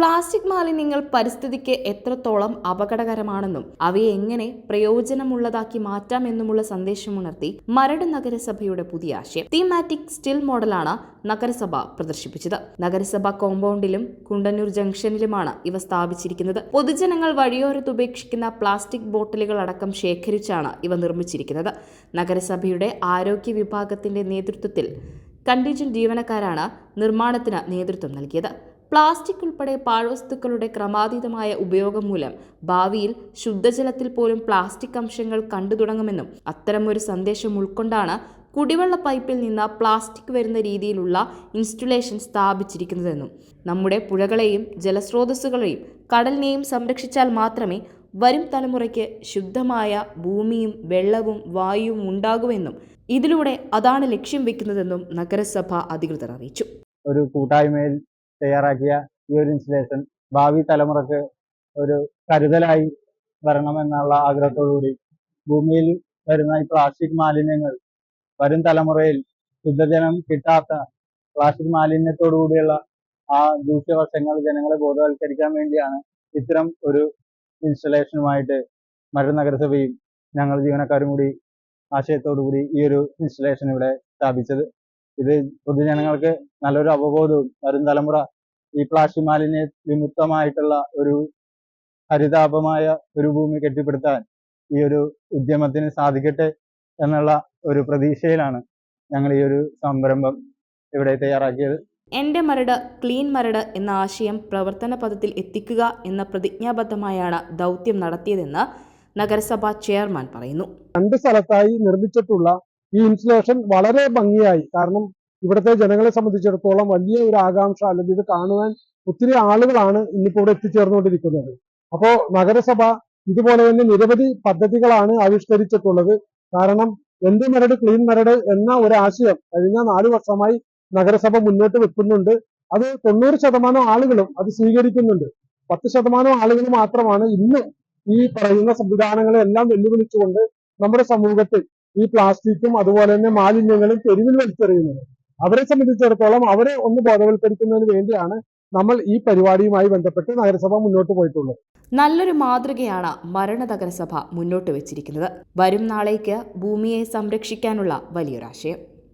Plastic മാലിന്യങ്ങൾ പരിസ്ഥിതിക്ക് എത്രത്തോളം അപകടകരമാണെന്നും അവയെ എങ്ങനെ പ്രയോജനമുള്ളതാക്കി മാറ്റാമെന്നുമുള്ള സന്ദേശമുണർത്തി മരട് നഗരസഭയുടെ പുതിയ ആശയം. തീമാറ്റിക് സ്റ്റിൽ മോഡലാണ് നഗരസഭ പ്രദർശിപ്പിച്ചത്. നഗരസഭ കോമ്പൗണ്ടിലും കുണ്ടന്നൂർ ജംഗ്ഷനിലുമാണ് ഇവ സ്ഥാപിച്ചിരിക്കുന്നത്. പൊതുജനങ്ങൾ വഴിയോരത്ത് ഉപേക്ഷിക്കുന്ന പ്ലാസ്റ്റിക് ബോട്ടിലുകൾ അടക്കം ശേഖരിച്ചാണ് ഇവ നിർമ്മിച്ചിരിക്കുന്നത്. നഗരസഭയുടെ ആരോഗ്യ വിഭാഗത്തിന്റെ നേതൃത്വത്തിൽ കണ്ടീജൻ ജീവനക്കാരാണ് നിർമ്മാണത്തിന് നേതൃത്വം നൽകിയത്. പ്ലാസ്റ്റിക് ഉൾപ്പെടെ പാഴ്വസ്തുക്കളുടെ ക്രമാതീതമായ ഉപയോഗം മൂലം ഭാവിയിൽ ശുദ്ധജലത്തിൽ പോലും പ്ലാസ്റ്റിക് അംശങ്ങൾ കണ്ടു തുടങ്ങുമെന്നും അത്തരമൊരു സന്ദേശം ഉൾക്കൊണ്ടാണ് കുടിവെള്ള പൈപ്പിൽ നിന്ന് പ്ലാസ്റ്റിക് വരുന്ന രീതിയിലുള്ള ഇൻസ്റ്റുലേഷൻ സ്ഥാപിച്ചിരിക്കുന്നതെന്നും നമ്മുടെ പുഴകളെയും ജലസ്രോതസ്സുകളെയും കടലിനെയും സംരക്ഷിച്ചാൽ മാത്രമേ വരും തലമുറയ്ക്ക് ശുദ്ധമായ ഭൂമിയും വെള്ളവും വായുവും ഉണ്ടാകുമെന്നും ഇതിലൂടെ അതാണ് ലക്ഷ്യം വെക്കുന്നതെന്നും നഗരസഭ അധികൃതർ അറിയിച്ചു. ഒരു കൂട്ടായ്മയിൽ തയ്യാറാക്കിയ ഈ ഒരു ഇൻസ്റ്റലേഷൻ ഭാവി തലമുറയ്ക്ക് ഒരു കരുതലായി വരണമെന്നുള്ള ആഗ്രഹത്തോടുകൂടി ഭൂമിയിൽ വരുന്ന ഈ പ്ലാസ്റ്റിക് മാലിന്യങ്ങൾ വരും തലമുറയിൽ ശുദ്ധജലം കിട്ടാത്ത പ്ലാസ്റ്റിക് മാലിന്യത്തോടു കൂടിയുള്ള ആ ദൂഷ്യവശങ്ങൾ ജനങ്ങളെ ബോധവൽക്കരിക്കാൻ വേണ്ടിയാണ് ഇത്തരം ഒരു ഇൻസ്റ്റലേഷനുമായിട്ട് മരട് നഗരസഭയും ഞങ്ങൾ ജീവനക്കാരും കൂടി ആശയത്തോടു കൂടി ഈ ഒരു ഇൻസ്റ്റലേഷൻ ഇവിടെ സ്ഥാപിച്ചത്. ഇത് പൊതുജനങ്ങൾക്ക് നല്ലൊരു അവബോധവും വരും തലമുറ ഈ പ്ലാസ്റ്റിക് മാലിന്യ വിമുക്തമായിട്ടുള്ള ഒരു ഹരിതാപമായ ഒരു ഭൂമി കെട്ടിപ്പടുത്താൻ ഈ ഒരു ഉദ്യമത്തിന് സാധിക്കട്ടെ എന്നുള്ള ഒരു പ്രതീക്ഷയിലാണ് ഞങ്ങൾ ഈ ഒരു സംരംഭം ഇവിടെ തയ്യാറാക്കിയത്. എന്റെ മരട് ക്ലീൻ മരട് എന്ന ആശയം പ്രവർത്തന പദത്തിൽ എത്തിക്കുക എന്ന പ്രതിജ്ഞാബദ്ധമായാണ് ദൗത്യം നടത്തിയതെന്ന് നഗരസഭാ ചെയർമാൻ പറയുന്നു. രണ്ട് സ്ഥലത്തായി നിർമ്മിച്ചിട്ടുള്ള ഈ ഇൻസ്റ്റലേഷൻ വളരെ ഭംഗിയായി. കാരണം ഇവിടുത്തെ ജനങ്ങളെ സംബന്ധിച്ചിടത്തോളം വലിയ ഒരു ആകാംക്ഷ അല്ലെങ്കിൽ ഇത് കാണുവാൻ ഒത്തിരി ആളുകളാണ് ഇന്നിപ്പോൾ ഇവിടെ എത്തിച്ചേർന്നുകൊണ്ടിരിക്കുന്നത്. അപ്പോ നഗരസഭ ഇതുപോലെ തന്നെ നിരവധി പദ്ധതികളാണ് ആവിഷ്കരിച്ചിട്ടുള്ളത്. കാരണം എന്റെ മരട് ക്ലീൻ മരട് എന്ന ഒരു ആശയം കഴിഞ്ഞ നാല് വർഷമായി നഗരസഭ മുന്നോട്ട് വെക്കുന്നുണ്ട്. അത് തൊണ്ണൂറ് ശതമാനം ആളുകളും അത് സ്വീകരിക്കുന്നുണ്ട്. പത്ത് ശതമാനം ആളുകൾ മാത്രമാണ് ഇന്ന് ഈ പറയുന്ന സംവിധാനങ്ങളെ എല്ലാം വെല്ലുവിളിച്ചുകൊണ്ട് നമ്മുടെ സമൂഹത്തിൽ ഈ പ്ലാസ്റ്റിക്കും അതുപോലെ തന്നെ മാലിന്യങ്ങളും തെരുവിൽ വലിച്ചെറിയുന്നത്. അവരെ സംബന്ധിച്ചിടത്തോളം അവരെ ഒന്ന് ബോധവൽക്കരിക്കുന്നതിന് വേണ്ടിയാണ് നമ്മൾ ഈ പരിപാടിയുമായി ബന്ധപ്പെട്ട് നഗരസഭ മുന്നോട്ട് പോയിട്ടുള്ളത്. നല്ലൊരു മാതൃകയാണ് മരണ നഗരസഭ മുന്നോട്ട് വെച്ചിരിക്കുന്നത്. വരും നാളേക്ക് ഭൂമിയെ സംരക്ഷിക്കാനുള്ള വലിയൊരാശയം.